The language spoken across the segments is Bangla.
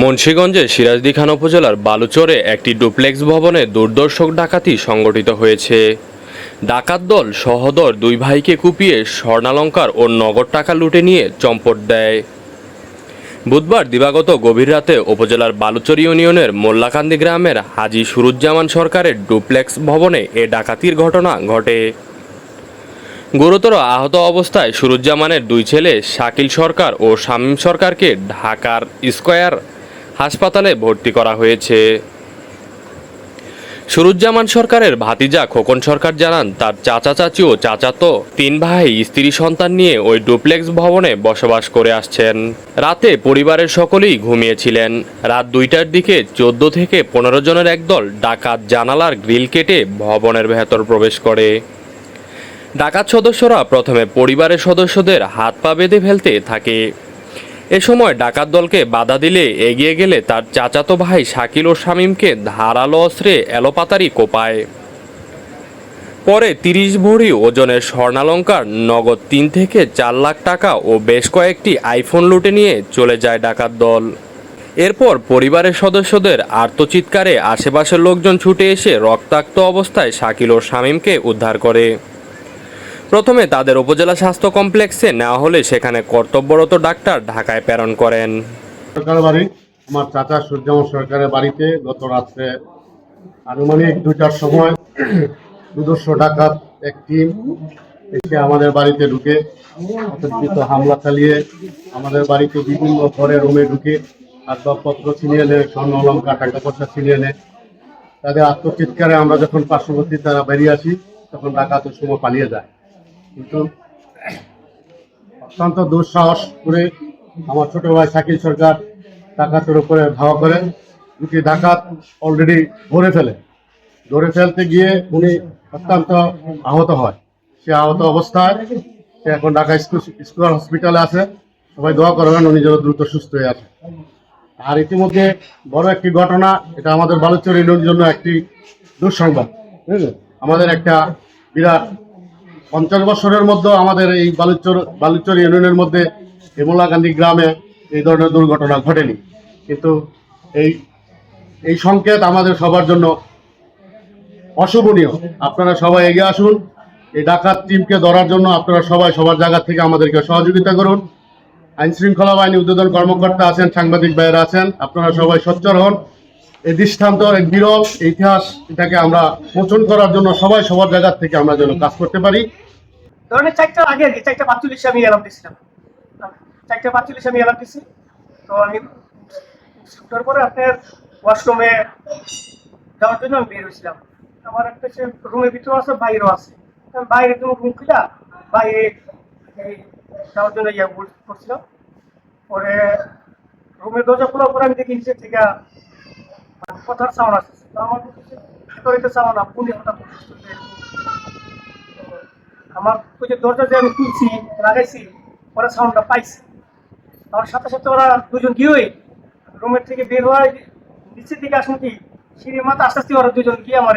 মুন্সীগঞ্জে সিরাজদি খান উপজেলার বালুচরে একটি ডুপ্লেক্স ভবনে দুর্দর্শক ডাকাতি সংগঠিত হয়েছে। ডাকাত দল সহদর দুই ভাইকে কুপিয়ে স্বর্ণালঙ্কার ও নগদ টাকা লুটে নিয়ে চম্পট দেয়। বুধবার দিবাগত গভীর রাতে উপজেলার বালুচর ইউনিয়নের মোল্লাকান্দি গ্রামের হাজি সুরুজ্জামান সরকারের ডুপ্লেক্স ভবনে এ ডাকাতির ঘটনা ঘটে। গুরুতর আহত অবস্থায় সুরুজ্জামানের দুই ছেলে শাকিল সরকার ও শামীম সরকারকে ঢাকার স্কয়ার হাসপাতালে ভর্তি করা হয়েছে। সুরুজ্জামান সরকারের ভাতিজা খোকন সরকার জানান, তার চাচা চাচি ও চাচাতো তিন ভাই, স্ত্রী সন্তান নিয়ে ওই ডুপ্লেক্স ভবনে বসবাস করে আসছেন। রাতে পরিবারের সকলেই ঘুমিয়েছিলেন। রাত দুইটার দিকে চোদ্দ থেকে পনেরো জনের একদল ডাকাত জানালার গ্রিল কেটে ভবনের ভেতর প্রবেশ করে। ডাকাত সদস্যরা প্রথমে পরিবারের সদস্যদের হাত পা বেঁধে ফেলতে থাকে। এ সময় ডাকাত দলকে বাধা দিলে এগিয়ে গেলে তার চাচাতো ভাই শাকিল ও শামীমকে ধারালো অস্ত্রে এলোপাতারি কোপায়। পরে তিরিশ ভরি ওজনের স্বর্ণালঙ্কার নগদ তিন থেকে চার লাখ টাকা ও বেশ কয়েকটি আইফোন লুটে নিয়ে চলে যায় ডাকাত দল। এরপর পরিবারের সদস্যদের আর্তচিৎকারে আশেপাশের লোকজন ছুটে এসে রক্তাক্ত অবস্থায় শাকিল ও শামীমকে উদ্ধার করে। প্রথমে তাদের উপজেলা স্বাস্থ্য কমপ্লেক্সে নেওয়া হলে সেখানে কর্তব্যরত ডাক্তার ঢাকায় প্রেরণ করেন। সরকারের বাড়ি, আমার চাচা সূর্যমন সরকারের বাড়িতে গত রাত্রে আনুমানিক দুইটার সময় দুদর্শ ডাকাত এক টিম এসে আমাদের বাড়িতে ঢুকে, অতর্কিত হামলা চালিয়ে আমাদের বাড়িতে বিভিন্ন ঘরে রুমে ঢুকে আসবাবপত্র ছিনিয়ে নেয় স্বর্ণ অলঙ্কার, টাকা পয়সা ছিনিয়ে নেয় তাদের আত্মচিৎকারে আমরা যখন পার্শ্ববর্তী তারা বেরিয়ে আসি, তখন ডাকাতের সময় পালিয়ে যায়। কিন্তু অত্যন্ত দুঃসাহস করে আমার ছোট ভাই শাকিল সরকার ডাকাতের উপরে ধাওয়া করে, দুটি ডাকাত অলরেডি ধরে ফেলে। ধরে ফেলতে গিয়ে উনি অত্যন্ত আহত হয়। সে আহত অবস্থায় সে এখন ঢাকা স্কুল হসপিটালে আছে। সবাই দোয়া করবেন উনি যেন দ্রুত সুস্থ হয়ে আসে। আর ইতিমধ্যে বড় একটি ঘটনা, এটা আমাদের বালুচর ইউনিয়নের জন্য একটি দুঃসংবাদ আমাদের একটা বিরাট পঞ্চাশ বছরের মধ্যে আমাদের এই বালুচর বালুচর ইউনিয়নের মধ্যে হেমলাকান্দি গ্রামে এই ধরনের দুর্ঘটনা ঘটেনি। কিন্তু এই এই সংকেত আমাদের সবার জন্য অশুভনীয়। আপনারা সবাই এগিয়ে আসুন। এই ডাকাত টিমকে ধরার জন্য আপনারা সবাই সবার জায়গা থেকে আমাদেরকে সহযোগিতা করুন। আইন শৃঙ্খলা বাহিনী উদ্বোধন কর্মকর্তা আছেন, সাংবাদিক ভাইয়েরা আছেন। আপনারা সবাই সোচ্চার হন। এই দৃষ্টান্ত এক ইতিহাস এটাকে আমরা মোচন করার জন্য সবাই সবার জায়গার থেকে আমরা যেন কাজ করতে পারি। ধরনের চারটা আগে কি, চারটা পাঁচচল্লিশে আমি অ্যালার্ম দিয়েছিলাম চারটা পাঁচচল্লিশে আমি অ্যালার্ম দিছি তো আমি উঠার পরে আপনার ওয়াশরুমে যাওয়ার জন্য আমি বের হয়েছিলাম। আমার একটা সে রুমের ভিতরে আছে, বাইরেও আছে। বাইরে তুমি রুম খুলে বাইরে যাওয়ার জন্য ইয়ে করছিলাম। পরে রুমের দরজা খোলার পরে আমি দেখি নিচে থেকে কথার সাউন্ড আসছে আমার ভিতরে তো সাউন্ড আপনি হঠাৎ আমার ওই যে দরজা যে আমি খুলছি, লাগাইছি, ওরা সাউন্ডটা পাইছে। আমার সাথে সাথে ওরা দুজন গিয়ে রুমের থেকে বের হওয়ার নিচের দিকে আসুন কি, সিঁড়ির মাথা আস্তে আস্তে ওরা দুজন গিয়ে আমার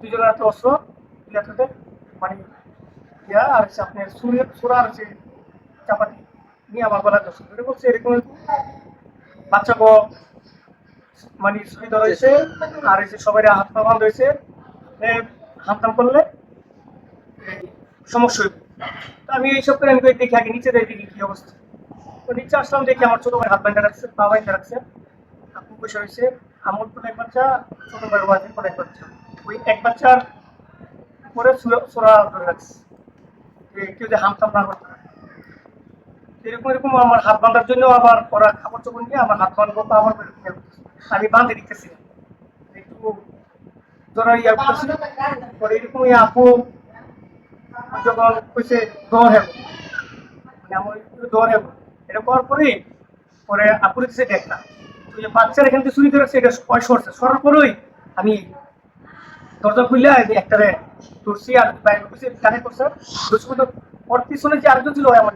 দুজনের হাতে অস্ত্র ইয়া থেকে মানে ইয়া আর হচ্ছে আপনার সুরের সুরা আর হচ্ছে চাপাতি নিয়ে আমার গলা দোষ করে বলছে এরকম এরকম। বাচ্চা গো মানে সুবিধা রয়েছে আর সবাই হাত পা বান্ধ হয়েছে করলে সমস্যা আমি এইসব করে আমি দেখি আগে, নিচে যাই, দেখি কি অবস্থা। তো নিচে আসলাম, দেখি আমার ছোট ভাই হাত বাইন্ধা রাখছে, পা রাখছে। আপু এক বাচ্চা, ছোট ভাইয়ের ওয়াইফের কোন এক বাচ্চা। ওই এক বাচ্চার পরে সোরা ধরে রাখছে। কেউ যে হামতাম না করতে এরকম এরকম আমার হাত বাঁধার জন্য আবার ওরা কাপড় চোপড় নিয়ে আমার হাত বাঁধবো পা আমার। আমি বাঁধে দিতেছি একটু ধরো ইয়া পরে এরকম আপু যখন কইছে দৌড় হেব দৌড় হেব এটা করার পরে পরে দেখনা ওই যে বাচ্চার এখান থেকে চুরি করেছে এটা পয়সা সরছে। সরার পরেই আমি দরজা খুললে একটারে ধরছি আর বাইরে ঢুকেছি, কানে করছে। ওর পিছনে আরেকজন ছিল আমার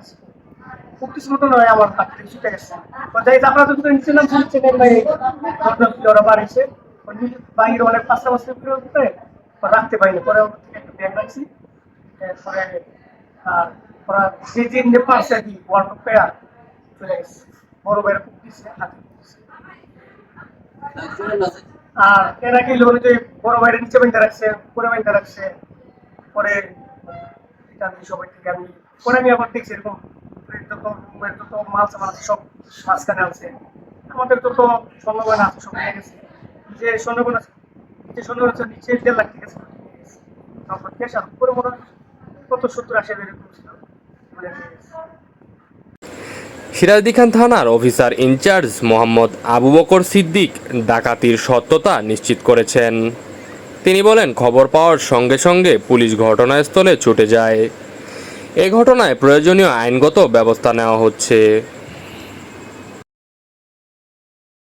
কিছু মতো নয়, আমার হাত থেকে ছুটে গেছে। তো যাই আপনারা যদি নিচে নাম শুনছে ভাই ওরা বাড়িছে। বাইরে অনেক পাঁচটা পাঁচটা করে উঠে রাখতে পারিনি। পরে একটা ব্যাগ রাখছি। এরপরে, আর ওরা যে যে পারছে আর কি ওয়ার্ল্ড পেয়ার চলে গেছে। বড় ভাইয়ের খুব দিচ্ছে, হাতে আর এর আগে লোক যে বড় ভাইয়ের নিচে বাইন্দা রাখছে পরে বাইন্দা রাখছে, পরে এটা সবাই থেকে আমি পরে আমি আবার দেখছি এরকম মাঝখানে আছে। আমাদের তো তো আছে, সব গেছে। যে আছে যে আছে, নিচে দেড় লাখ তারপর আর উপরে মনে কত সত্তর মানে। সিরাজদি খান থানার officer in charge Mohammad Abu Bakar Siddique ডাকাতির সত্যতা নিশ্চিত করেছেন। তিনি বলেন, খবর পাওয়ার সঙ্গে সঙ্গে পুলিশ ঘটনাস্থলে ছুটে যায়। এ ঘটনায় প্রয়োজনীয় আইনগত ব্যবস্থা নেওয়া হচ্ছে।